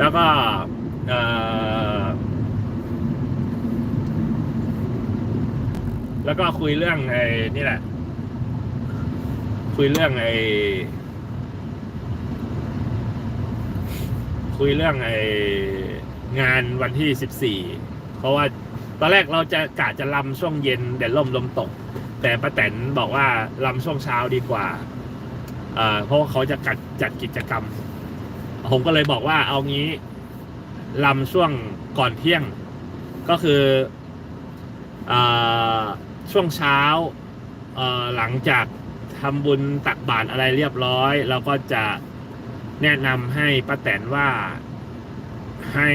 แล้วก็แล้วก็คุยเรื่องไอ้นี่แหละ คุยเรื่องไอ้คุยเรื่องไอ้งานวันที่สิบสี่เพราะว่าตอนแรกเราจะกะจะลำช่วงเย็นแดดล่มลมตก แต่ป้าแตนบอกว่าลำช่วงเช้าดีกว่า เอ่อเพราะเขาจะจัดจัดกิจกรรม ผมก็เลยบอกว่าเอางี้ลำช่วงก่อนเที่ยง ก็คืออช่วงเช้าหลังจากทำบุญตักบาตรอะไรเรียบร้อย เราก็จะแนะนำให้ป้าแตนว่าให้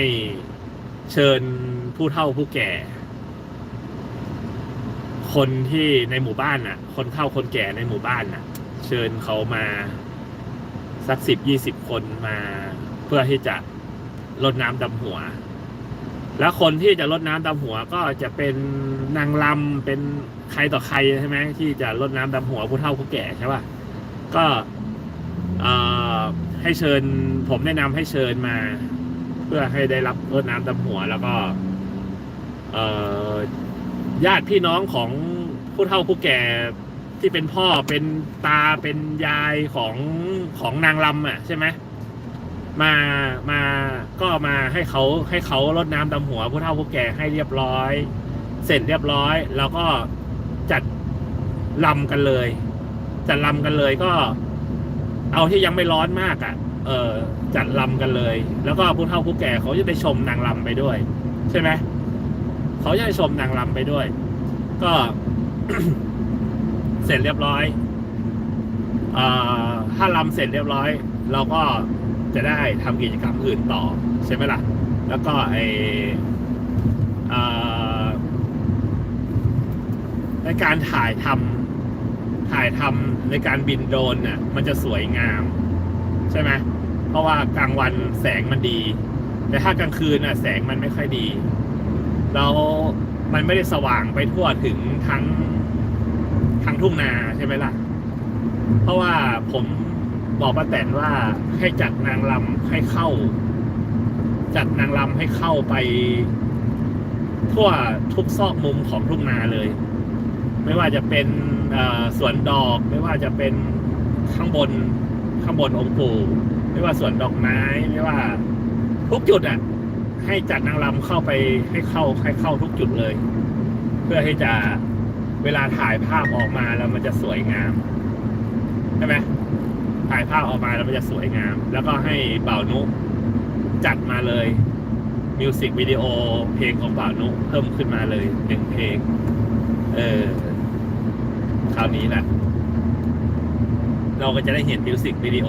เชิญผู้เฒ่าผู้แก่ คนที่ในหมู่บ้านน่ะ คนเฒ่าคนแก่ในหมู่บ้านน่ะ เชิญเขามา สักสิบยี่สิบคนมาเพื่อที่จะลดน้ำดำหัว แล้วคนที่จะลดน้ำดำหัวก็จะเป็นนางลำเป็นใครต่อใครใช่ไหมที่จะลดน้ำดำหัวผู้เฒ่าผู้แก่ใช่ป่ะก็ให้เชิญผมแนะนำให้เชิญมา เพื่อให้ได้รับรดน้ำดำหัวแล้วก็ญาติพี่น้องของผู้เฒ่าผู้แก่ ที่เป็นพ่อเป็นตาเป็นยายของของนางลำอะใช่ไหมมามาก็มาให้เขาให้เขารดน้ำดำหัวผู้เฒ่าผู้แก่ให้เรียบร้อย เสร็จเรียบร้อย แล้วก็จัดลำกันเลย จัดลำกันเลยก็ เอาที่ยังไม่ร้อนมากอะ เออจัดลำกันเลย แล้วก็ผู้เฒ่าผู้แก่เขาจะได้ชมนางลำไปด้วย ใช่ไหมเขาจะได้ชมนางลำไปด้วย ก็ เสร็จเรียบร้อยอถ้าลำเสร็จเรียบร้อย เราก็จะได้ทำกิจกรรมอื่นต่อ ใช่ไหมล่ะ แล้วก็ไอในการถ่ายทำถ่ายทำในการบินโดรนเนี่ยมันจะสวยงาม ใช่ไหมเพราะว่ากลางวันแสงมันดี แต่ถ้ากลางคืนน่ะแสงมันไม่ค่อยดี แล้วมันไม่ได้สว่างไปทั่วถึงทั้ง ทั้งทุ่งนาใช่ไหมล่ะ เพราะว่าผมบอกป้าแตนว่าให้จัดนางลำให้เข้า จัดนางลำให้เข้าไป ทั่วทุกซอกมุมของทุ่งนาเลย ไม่ว่าจะเป็นสวนดอก ไม่ว่าจะเป็นข้างบนข้างบนองค์ปู่ไม่ว่าสวนดอกไม้ไม่ว่า ทุกจุดอะ ให้จัดนางรำเข้าไปให้เข้าให้เข้าทุกจุดเลย เพื่อที่จะ เวลาถ่ายภาพออกมาแล้วมันจะสวยงามใช่ไหมถ่ายภาพออกมาแล้วมันจะสวยงาม แล้วก็ให้บ่านุจัดมาเลยมิวสิกวิดีโอเพลงของบ่านุเพิ่มขึ้นมาเลยหนึ่งเพลง เออคราวนี้แหละเราก็จะได้เห็นมิวสิกวิดีโอ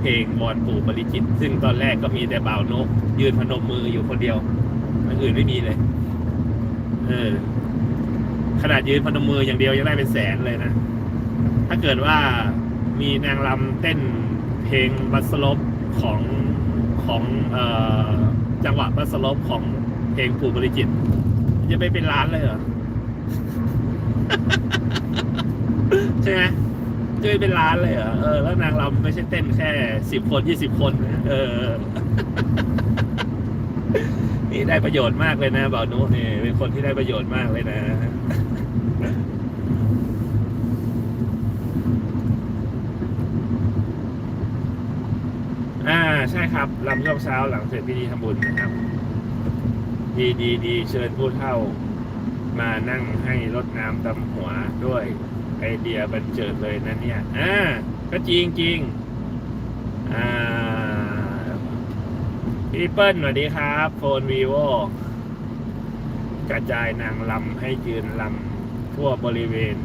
เพลงวอนปู่ปริจิต ซึ่งตอนแรกก็มีแต่เบ่าวนก ยืนพนมมืออยู่คนเดียวอันอื่นไม่มีเลย เออ ขนาดยืนพนมมืออย่างเดียวยังได้เป็นแสนเลยนะ ถ้าเกิดว่ามีนางรำเต้นเพลงบัสลบของของออจังหวะบัสลบของเพลงปู่บริจิตจะไม่เป็นล้านเลยเหรอใช่ไหมจะไม่เป็นล้านเลยเหรอเออแล้วนางรำไม่ใช่เต้นแค่สิบคนยี่สิบคนเออนี่ได้ประโยชน์มากเลยนะบ่าวนุนี่เป็นคนที่ได้ประโยชน์มากเลยนะ อ่า ใช่ครับลำช่วงเช้าหลังเสร็จพิธีทำบุญนะครับ ดีดีดีเชิญผู้เฒ่า มานั่งให้รดน้ำดำหัวด้วยไอเดียบันเจิดเลยนะเนี่ย อ่า ก็จริงจริงอ่าพี่เปิ้ลสวัสดีครับ โฟนวีโวกระจายนางลำให้ยืนลำทั่วบริเวณ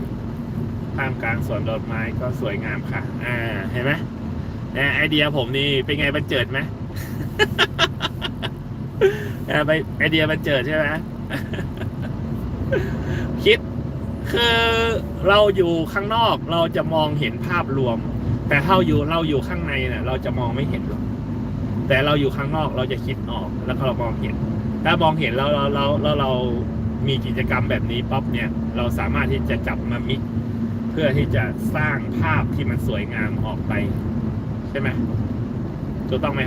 ท่ามกลางสวนดอกไม้ก็สวยงามค่ะ อ่า เห็นไหม นี่ยไอเดียผมนี่เป็นไงบันเจิดไหมเอไอเดียบันเจิดใช่ไหมคิดคือเราอยู่ข้างนอกเราจะมองเห็นภาพรวม แต่ถ้าอยู่เราอยู่ข้างในเนี่ยเราจะมองไม่เห็นหรอกแต่เราอยู่ข้างนอกเราจะคิดออกแล้วก็เรามองเห็น ถ้ามองเห็นแล้วเราเราเราเรามีกิจกรรมแบบนี้ป๊อปเนี่ย เราสามารถที่จะจับมามิกเพื่อที่จะสร้างภาพที่มันสวยงามออกไป ใช่ไหมถูกต้องไหม